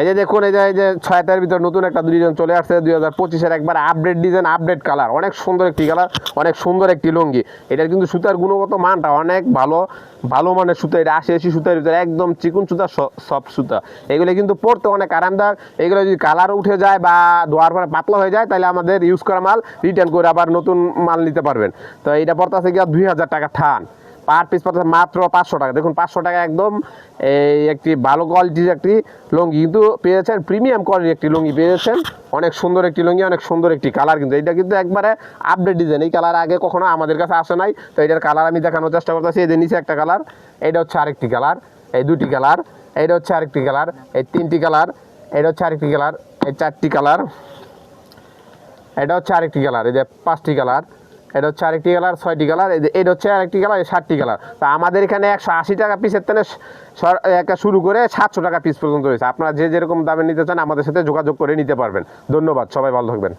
এই যে দেখুন, এই যে এই যে ছয়টার ভিতর নতুন একটা ডিজাইন চলে আসছে দুই হাজার পঁচিশের একবার আপডেট ডিজাইন আপডেট কালার অনেক সুন্দর একটি কালার অনেক সুন্দর একটি লুঙ্গি। এটার কিন্তু সুতার গুণগত মানটা অনেক ভালো ভালো মানের সুতা। এটা আশি আশি সুতার ভিতরে একদম চিকুন সুতা সফট সুতা। এগুলো কিন্তু পরতে অনেক আরামদায়ক। এগুলো যদি কালার উঠে যায় বা ধোয়ার পরে পাতলা হয়ে যায়, তাহলে আমাদের ইউজ করা মাল রিটার্ন করে আবার নতুন মাল নিতে পারবেন। তো এটা পড়তেছে গিয়া দুই হাজার টাকা ঠান। পার পিস পড়তেছে মাত্র পাঁচশো টাকা। দেখুন, পাঁচশো টাকা একদম এই একটি ভালো কোয়ালিটির একটি লুঙ্গি কিন্তু পেয়েছেন প্রিমিয়াম কোয়ালিটির একটি লুঙ্গি পেয়েছেন। অনেক সুন্দর একটি লুঙ্গি, অনেক সুন্দর একটি কালার কিন্তু। এটা কিন্তু একবারে আপডেট ডিজাইন এই কালার আগে কখনো আমাদের কাছে আসে নাই। তো এটার কালার আমি দেখানোর চেষ্টা করতেছি। এই যে নিচে একটা কালার এটা হচ্ছে আরেকটি কালার এই দুটি কালার এটা হচ্ছে আরেকটি কালার এই তিনটি কালার এটা হচ্ছে আরেকটি কালার এই চারটি কালার এটা হচ্ছে আরেকটি কালার এই যে পাঁচটি কালার এটা হচ্ছে আরেকটি কালার ছয়টি কালার এটা হচ্ছে আরেকটি কালার ষাটটি কালার তা আমাদের এখানে একশো আশি টাকা পিসের সর- শুরু করে সাতশো টাকা পিস পর্যন্ত রয়েছে। আপনারা যে যেরকম দামে নিতে চান, আমাদের সাথে যোগাযোগ করে নিতে পারবেন। ধন্যবাদ, সবাই ভালো থাকবেন।